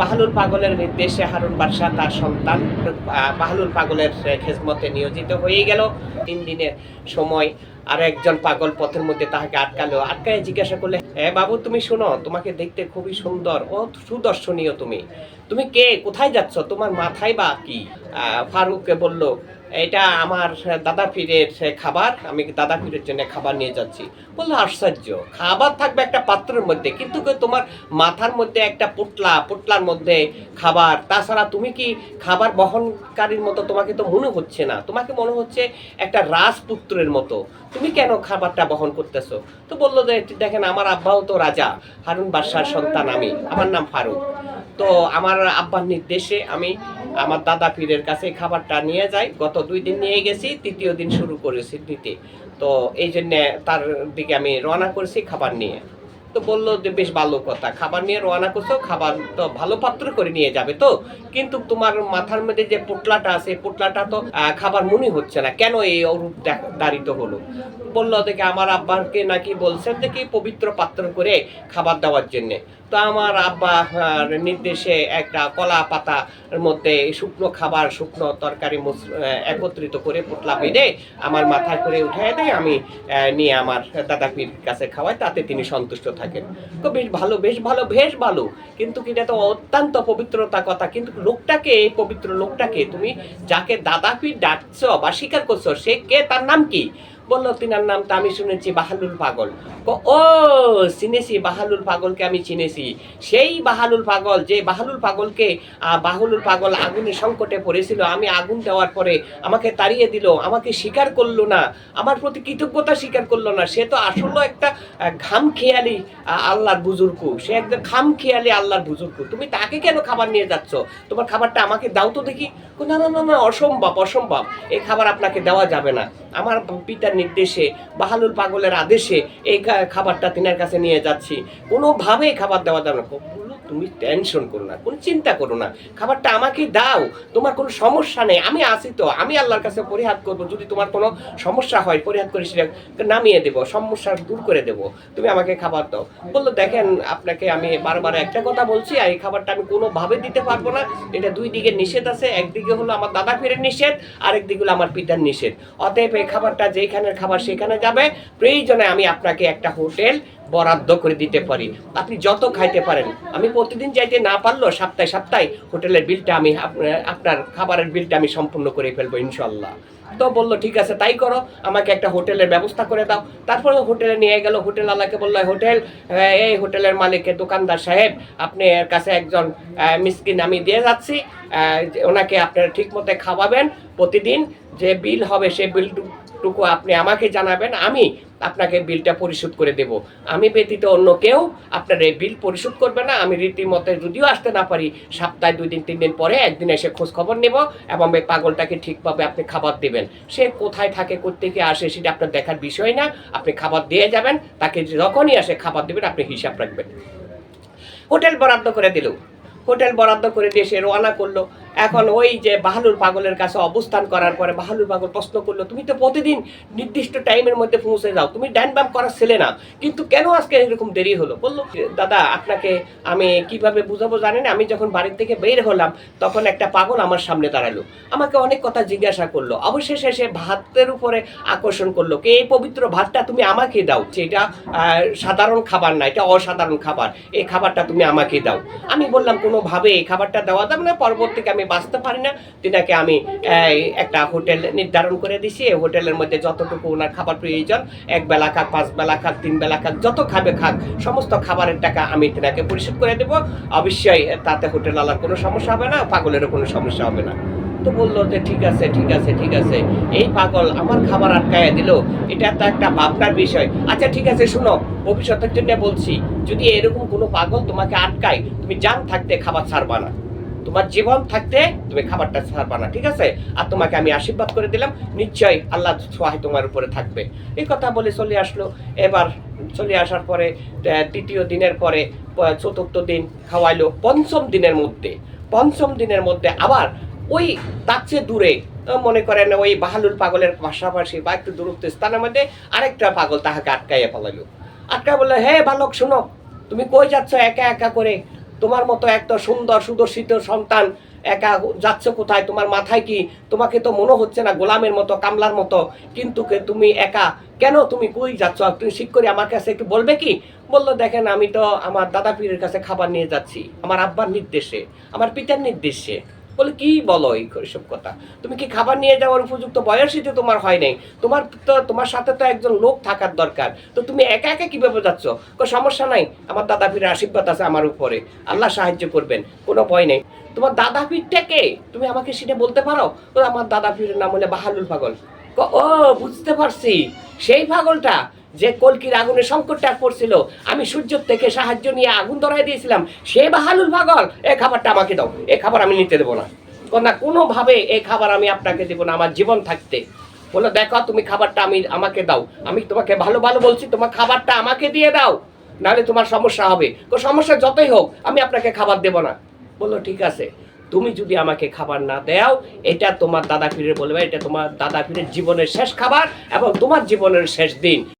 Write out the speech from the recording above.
বাহালুল পাগলের নির্দেশে হারুন বাদশাহ তার সন্তান বাহালুর পাগলের খেজমতে নিয়োজিত হয়ে গেল। তিন দিনের সময় আর একজন পাগল পথের মধ্যে তাহাকে আটকালো। আটকায় জিজ্ঞাসা করলে হ্যাঁ বাবু, তুমি শোনো, তোমাকে দেখতে খুবই সুন্দর। ও সুদর্শনীয় তুমি। তুমি কে? কোথায় যাচ্ছ? তোমার মাথায় বা কি? ফারুককে বলল এটা আমার দাদা পীরের খাবার, আমি দাদা পীরের জন্য খাবার নিয়ে যাচ্ছি। বলল, আশ্চর্য, খাবার থাকবে একটা পাত্রের মধ্যে, কিন্তু তোমার মাথার মধ্যে একটা পুটলা, পুটলার মধ্যে খাবার? তাছাড়া তুমি কি খাবার বহনকারীর মতো তোমাকে তো মনে হচ্ছে না? তোমাকে মনে হচ্ছে একটা রাজপুত্রের মতো। তুমি কেন খাবারটা বহন করতেছো? তো বলল যে, দেখেন, আমার আব্বাও তো রাজা, হারুন বাদশার সন্তান আমি। আমার নাম ফারুক। তো আমার আব্বার নির্দেশে আমি আমার দাদা পীরের কাছে খাবারটা নিয়ে যাই। গত দুই দিন নিয়ে গেছি, তৃতীয় দিন শুরু করেছি দিতে। তো এই জন্যে তার দিকে আমি রওনা করেছি খাবার নিয়ে। তো বলল যে, বেশ ভালো কথা। খাবার নিয়ে রওনা করছ, খাবার তো ভালো পাত্র করে নিয়ে যাবে তো। কিন্তু তোমার মাথার মধ্যে যে পোটলাটা আছে পোটলাটা তো খাবার মনে হচ্ছে না। কেন এই অরূপ দাঁড়িত হলো? বলল দেখে আমার আব্বাকে নাকি বলছেন দেখি পবিত্র পাত্র করে খাবার দেওয়ার জন্যে। তো আমার আব্বা নির্দেশে একটা কলা পাতার মধ্যে শুকনো খাবার, শুকনো তরকারি একত্রিত করে পোটলা বেঁধে আমার মাথায় করে উঠাই দেয়। আমি নিয়ে আমার দাদাপীর কাছে খাওয়াই, তাতে তিনি সন্তুষ্ট থাকেন। তো বেশ ভালো বেশ ভালো বেশ ভালো। কিন্তু এটা তো অত্যন্ত পবিত্রতা কথা। কিন্তু লোকটাকে, এই পবিত্র লোকটাকে তুমি যাকে দাদা পীর ডাকছ বা স্বীকার করছ, সে কে? তার নাম কি? বলল তিনার নাম তো আমি শুনেছি বাহালুল পাগল। ও, চিনেছি, বাহালুল পাগলকে আমি চিনেছি। সেই বাহালুল পাগল, যে বাহালুল পাগলকে বাহালুল পাগল আগুনের সংকটে পড়েছিল, আমি আগুন দেওয়ার পরে আমাকে তাড়িয়ে দিল, আমাকে স্বীকার করল না, আমার প্রতি কৃতজ্ঞতা স্বীকার করল না। সে তো আসলে একটা ঘাম খেয়ালি আল্লাহর বুজুর্গ। সে একদম খাম খেয়ালি আল্লাহর বুজুর্গ। তুমি তাকে কেন খাবার নিয়ে যাচ্ছ? তোমার খাবারটা আমাকে দাও তো দেখি। না না না, অসম্ভব অসম্ভব। এই খাবার আপনাকে দেওয়া যাবে না। আমার পিতার নির্দেশে বাহালুল পাগলের আদেশে এই খাবারটা তিনার কাছে নিয়ে যাচ্ছি। কোনোভাবেই খাবার দেওয়া যাবে না। তুমি টেনশন করো না, কোনো চিন্তা করো না। খাবারটা আমাকে দাও, তোমার কোনো সমস্যা নেই, আমি আছি তো, আমি আল্লাহর কাছে পরিহাত করব, যদি তোমার কোনো সমস্যা হয়, পরিহাত করে সেটা নামিয়ে দেবো, সমস্যা দূর করে দেবো, তুমি আমাকে খাবার দাও। বলল, দেখেন, আপনাকে আমি বারবার একটা কথা বলছি, আর এই খাবারটা আমি কোনোভাবে দিতে পারব না। এটা দুই দিকে নিষেধ আছে, একদিকে হলো আমার দাদা ফিরের নিষেধ, আরেকদিকে হলো আমার পিতার নিষেধ। অতএব এই খাবারটা যেখানের খাবার সেখানে যাবে, প্রয়োজনে আমি আপনাকে একটা হোটেল বরাদ্দ করে দিতে পারি। আপনি যত খাইতে পারেন। আমি প্রতিদিন যাইতে না পারলেও সপ্তাহে সপ্তাহে হোটেলের বিলটা আমি আপনার- খাবারের বিলটা আমি সম্পূর্ণ করে ফেলব ইনশাল্লাহ তো বলল, ঠিক আছে, তাই করো। আমাকে একটা হোটেলের ব্যবস্থা করে দাও। তারপরে হোটেলে নিয়ে গেল। হোটেল আলাকে বলল, হোটেল এই হোটেলের মালিকের দোকানদার সাহেব, আপনি এর কাছে একজন মিসকিন আমি দিয়ে যাচ্ছি। ওনাকে আপনারা ঠিক মতো খাওয়াবেন প্রতিদিন। যে বিল হবে সে সেই বিলটুকু আপনি আমাকে জানাবেন, আমি আপনাকে বিলটা পরিশোধ করে দেব। আমি ব্যতীত অন্য কেউ আপনার এই বিল পরিশোধ করবে না। আমি রীতিমতো যদিও আসতে না পারি, সপ্তাহে দুই দিন, তিন দিন পরে একদিন এসে খোঁজ খবর নেব এবং এই পাগলটাকে ঠিকভাবে আপনি খাবার দেবেন। সে কোথায় থাকে কোথেকে আসে সেটা আপনার দেখার বিষয় না। আপনি খাবার দিয়ে যাবেন, তাকে যখনই আসে খাবার দেবেন, আপনি হিসাব রাখবেন। হোটেল বরাদ্দ করে দিল। হোটেল বরাদ্দ করে দিয়ে সে রওনা করল। এখন ওই যে বাহালুর পাগলের কাছে অবস্থান করার পরে বাহালুর পাগল প্রশ্ন করল তুমি তো প্রতিদিন নির্দিষ্ট টাইমের মধ্যে পৌঁছে যাও তুমি ড্যান ব্যাম করার ছেলে না। কিন্তু কেন আজকে এরকম দেরি হলো? বলল দাদা আপনাকে আমি কীভাবে বুঝাবো জানেন আমি যখন বাড়ির থেকে বের হলাম তখন একটা পাগল আমার সামনে দাঁড়াল। আমাকে অনেক কথা জিজ্ঞাসা করল। অবশেষে সে ভাতের উপরে আকর্ষণ করল কে এই পবিত্র ভাতটা তুমি আমাকে দাও। আহ, সাধারণ খাবার না এটা অসাধারণ খাবার। এই খাবারটা তুমি আমাকে দাও। আমি বললাম কোনোভাবে এই খাবারটা দেওয়া যাবে না। পরবর্তীকে আমি বাঁচতে পারি না। তিনাকে আমি একটা হোটেল নির্ধারণ করে দিছি। এই হোটেলের মধ্যে যতটুকু ওনার খাবার প্রয়োজন, এক বেলা খাক, পাঁচ বেলা খাক, তিন বেলা খাক, যত খাবে খাক, সমস্ত খাবারের টাকা আমি তিনাকে পরিশোধ করে দেব। অবশ্যই তাতে হোটেল আলার কোনো সমস্যা হবে না, পাগলেরও কোনো সমস্যা হবে না। তো বলল যে, ঠিক আছে ঠিক আছে ঠিক আছে। এই পাগল আমার খাবার আটকায় দিল। এটা তো একটা ভাবনার বিষয়। আচ্ছা ঠিক আছে, শুনো, ভবিষ্যতের জন্য বলছি, যদি এরকম কোনো পাগল তোমাকে আটকায়, তুমি জান থাকতে খাবার ছাড়বা না। তোমার জীবন থাকতে তুমি খাবারটা ছাড়বা না, ঠিক আছে? আর তোমাকে আমি আশীর্বাদ করে দিলাম। নিশ্চয়ই আল্লাহ সোহাই তোমার উপরে থাকবে। এই কথা বলে চলে আসলো। এবার চলে আসার পরে তৃতীয় দিনের পরে চতুর্থ দিন খাওয়াইলো পঞ্চম দিনের মধ্যে। পঞ্চম দিনের মধ্যে আবার ওই তার চেয়ে দূরে মনে করেন ওই বাহালুল পাগলের পাশাপাশি বা একটু দূরত্ব স্থানের মধ্যে আরেকটা পাগল তাহাকে আটকাইয়া ফেলাইলো। আটকা বলল, হে বালক, শোনো, তুমি কই যাচ্ছ একা একা করে? তোমার মতো একটা সুন্দর সুদর্শিত সন্তান একা যাচ্ছ কোথায়? তোমার মাথায় কি? তোমাকে তো মনে হচ্ছে না গোলামের মতো, কামলার মতো। কিন্তু তুমি একা? কেন তুমি কই যাচ্ছ? তুমি ঠিক করে আমার কাছে একটু বলবে কি? বলল, দেখেন, আমি তো আমার দাদা পীরের কাছে খাবার নিয়ে যাচ্ছি, আমার আব্বার নির্দেশে, আমার পিতার নির্দেশে। বলে, কি বলো এই সব কথা? তুমি কি খাবার নিয়ে যাওয়ার উপযুক্ত বয়সই তো তোমার হয় নাই? তোমার তো, তোমার সাথে তো একজন লোক থাকার দরকার। তো তুমি একা একা কীভাবে যাচ্ছ? সমস্যা নাই। আমার দাদা পীরের আশীর্বাদ আছে আমার উপরে। আল্লাহ সাহায্য করবেন। কোনো ভয় নেই। তোমার দাদা পীরটা কে? তুমি আমাকে সেটা বলতে পারো? আমার দাদা পীরের নাম হলে বাহালুল পাগল। ও, বুঝতে পারছি। সেই পাগলটা যে কলকির আগুনে সংকটটা পড়ছিল, আমি সূর্যের থেকে সাহায্য নিয়ে আগুন ধরাই দিয়েছিলাম, সে বাহালুল পাগল, এ খাবারটা আমাকে দাও, এ খাবার আমি নিতে দেবো না। না কোনোভাবে এই খাবার আমি আপনাকে দেবো না, আমার জীবন থাকতে। বলে, দেখো, তুমি খাবারটা আমি, আমাকে দাও। আমি তোমাকে ভালো ভালো বলছি, তোমার খাবারটা আমাকে দিয়ে দাও, নাহলে তোমার সমস্যা হবে। তো সমস্যা যতই হোক, আমি আপনাকে খাবার দেবো না। বলল ঠিক আছে। তুমি যদি আমাকে খাবার না দাও, এটা তোমার দাদা পীরের বলবে এটা তোমার দাদা পীরের জীবনের শেষ খাবার এবং তোমার জীবনের শেষ দিন।